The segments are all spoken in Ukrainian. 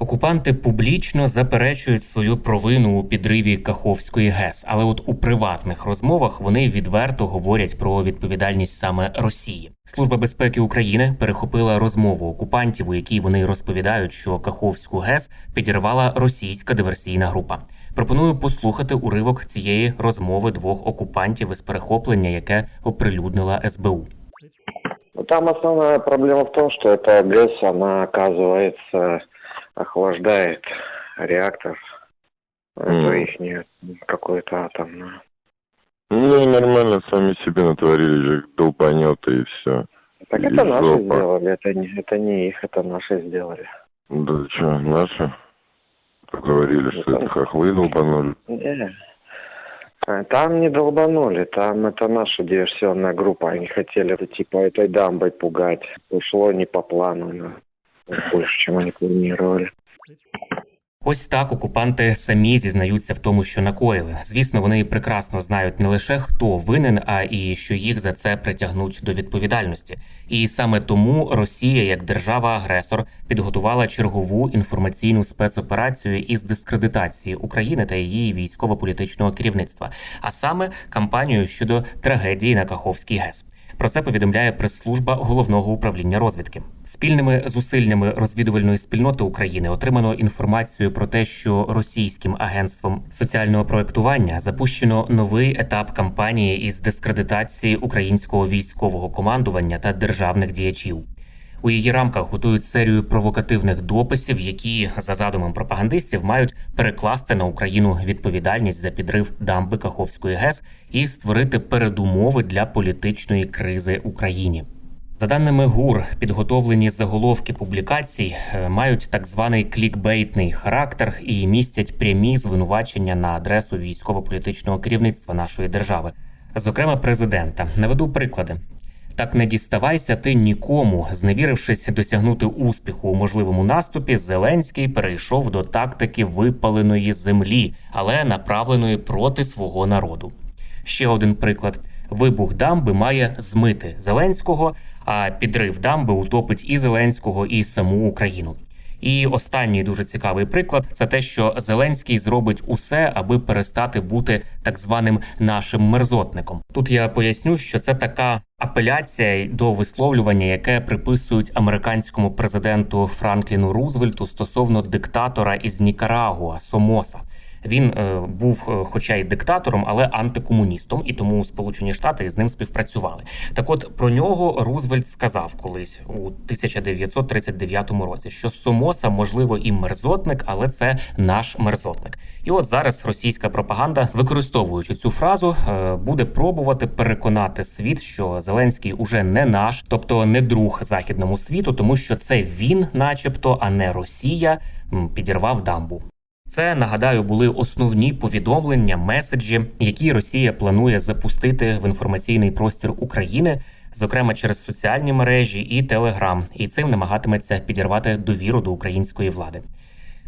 Окупанти публічно заперечують свою провину у підриві Каховської ГЕС, але от у приватних розмовах вони відверто говорять про відповідальність саме Росії. Служба безпеки України перехопила розмову окупантів, у якій вони розповідають, що Каховську ГЕС підірвала російська диверсійна група. Пропоную послухати уривок цієї розмови двох окупантів із перехоплення, яке оприлюднила СБУ. Ну, Там основная проблема в том, что эта ГЭС, она, оказывается, охлаждает реактор. Это Мгм. их какое-то атомное. Ну, нормально, сами себе натворили же долбанёты и все. Так И это наши жопа. сделали, это не, это не их, это наши сделали. Да что, наши? Говорили, что это хохлы долбанули. Не. А, Там не долбанули, там это наша диверсионная группа. Они хотели типа этой дамбой пугать. Ушло не по плану, но больше, чем они планировали. Ось так окупанти самі зізнаються в тому, що накоїли. Звісно, вони прекрасно знають не лише хто винен, а і що їх за це притягнуть до відповідальності. І саме тому Росія, як держава-агресор, підготувала чергову інформаційну спецоперацію із дискредитації України та її військово-політичного керівництва, а саме кампанію щодо трагедії на Каховській ГЕС. Про це повідомляє прес-служба головного управління розвідки. Спільними зусиллями розвідувальної спільноти України отримано інформацію про те, що російським агентством соціального проектування запущено новий етап кампанії із дискредитації українського військового командування та державних діячів. У її рамках готують серію провокативних дописів, які за задумом пропагандистів мають перекласти на Україну відповідальність за підрив дамби Каховської ГЕС і створити передумови для політичної кризи Україні. За даними ГУР, підготовлені заголовки публікацій е, мають так званий клікбейтний характер і містять прямі звинувачення на адресу військово-політичного керівництва нашої держави, зокрема президента. Наведу приклади. Так не діставайся ти нікому, зневірившись досягнути успіху у можливому наступі, Зеленський перейшов до тактики випаленої землі, але направленої проти свого народу. Ще один приклад: вибух дамби має змити Зеленського, а підрив дамби утопить і Зеленського, і саму Україну. І останній дуже цікавий приклад це те, що Зеленський зробить усе, аби перестати бути так званим нашим мерзотником. Тут я поясню, що це така апеляція до висловлювання, яке приписують американському президенту Франкліну Рузвельту стосовно диктатора із Нікарагуа Сомоса. Він е, був, е, хоча й диктатором, але антикомуністом, і тому Сполучені Штати з ним співпрацювали. Так, от про нього Рузвельт сказав колись у 1939 році, що Сомоса можливо і мерзотник, але це наш мерзотник. І от зараз російська пропаганда, використовуючи цю фразу, е, буде пробувати переконати світ, що Зеленський уже не наш, тобто не друг західному світу, тому що це він, начебто, а не Росія, підірвав дамбу. Це нагадаю були основні повідомлення, меседжі, які Росія планує запустити в інформаційний простір України, зокрема через соціальні мережі і Телеграм, і цим намагатиметься підірвати довіру до української влади.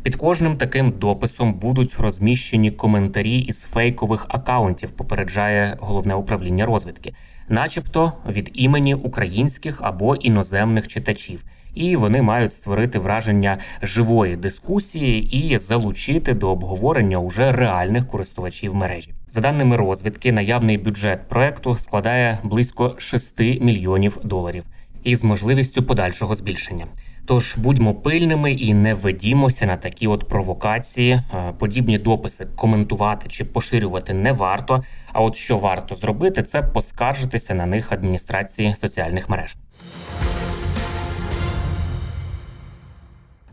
Під кожним таким дописом будуть розміщені коментарі із фейкових акаунтів, попереджає головне управління розвідки, начебто від імені українських або іноземних читачів. І вони мають створити враження живої дискусії і залучити до обговорення уже реальних користувачів мережі. За даними розвідки, наявний бюджет проекту складає близько 6 мільйонів доларів із можливістю подальшого збільшення. Тож будьмо пильними і не ведімося на такі от провокації. Е, Подібні дописи коментувати чи поширювати не варто. А от що варто зробити, це поскаржитися на них адміністрації соціальних мереж.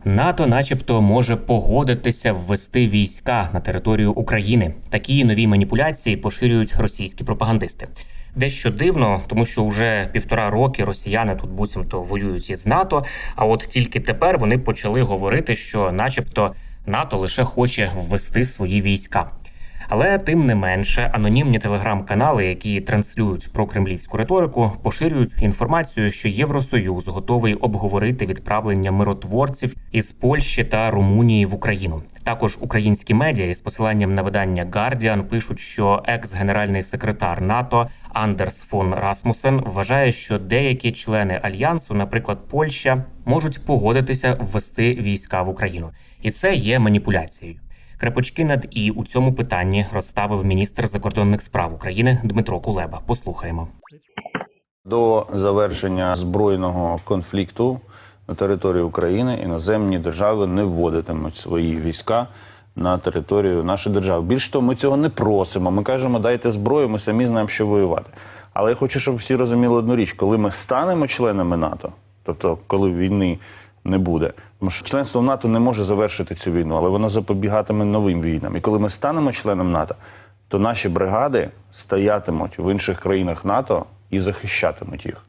НАТО, начебто, може погодитися ввести війська на територію України. Такі нові маніпуляції поширюють російські пропагандисти. Дещо дивно, тому що вже півтора роки росіяни тут буцімто воюють із НАТО. А от тільки тепер вони почали говорити, що, начебто, НАТО лише хоче ввести свої війська. Але тим не менше, анонімні телеграм-канали, які транслюють про кремлівську риторику, поширюють інформацію, що Євросоюз готовий обговорити відправлення миротворців із Польщі та Румунії в Україну. Також українські медіа із посиланням на видання Guardian пишуть, що екс-генеральний секретар НАТО Андерс фон Расмусен вважає, що деякі члени альянсу, наприклад, Польща, можуть погодитися ввести війська в Україну, і це є маніпуляцією. Крапочки над і у цьому питанні розставив міністр закордонних справ України Дмитро Кулеба. Послухаємо. До завершення збройного конфлікту на території України іноземні держави не вводитимуть свої війська на територію нашої держави. Більше того, ми цього не просимо. Ми кажемо, дайте зброю, ми самі знаємо, що воювати. Але я хочу, щоб всі розуміли одну річ: коли ми станемо членами НАТО, тобто коли війни не буде, тому що членство в НАТО не може завершити цю війну, але воно запобігатиме новим війнам. І коли ми станемо членом НАТО, то наші бригади стоятимуть в інших країнах НАТО і захищатимуть їх.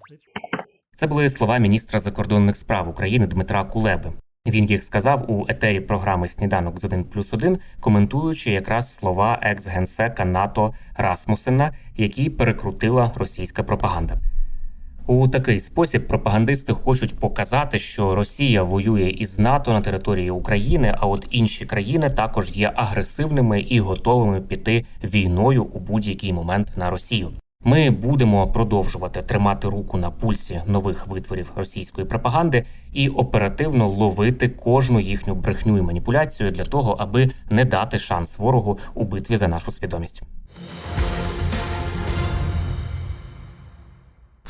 Це були слова міністра закордонних справ України Дмитра Кулеби. Він їх сказав у етері програми Сніданок з 1 плюс 1, коментуючи якраз слова екс-генсека НАТО Расмусена, які перекрутила російська пропаганда. У такий спосіб пропагандисти хочуть показати, що Росія воює із НАТО на території України, а от інші країни також є агресивними і готовими піти війною у будь-який момент на Росію. Ми будемо продовжувати тримати руку на пульсі нових витворів російської пропаганди і оперативно ловити кожну їхню брехню і маніпуляцію для того, аби не дати шанс ворогу у битві за нашу свідомість.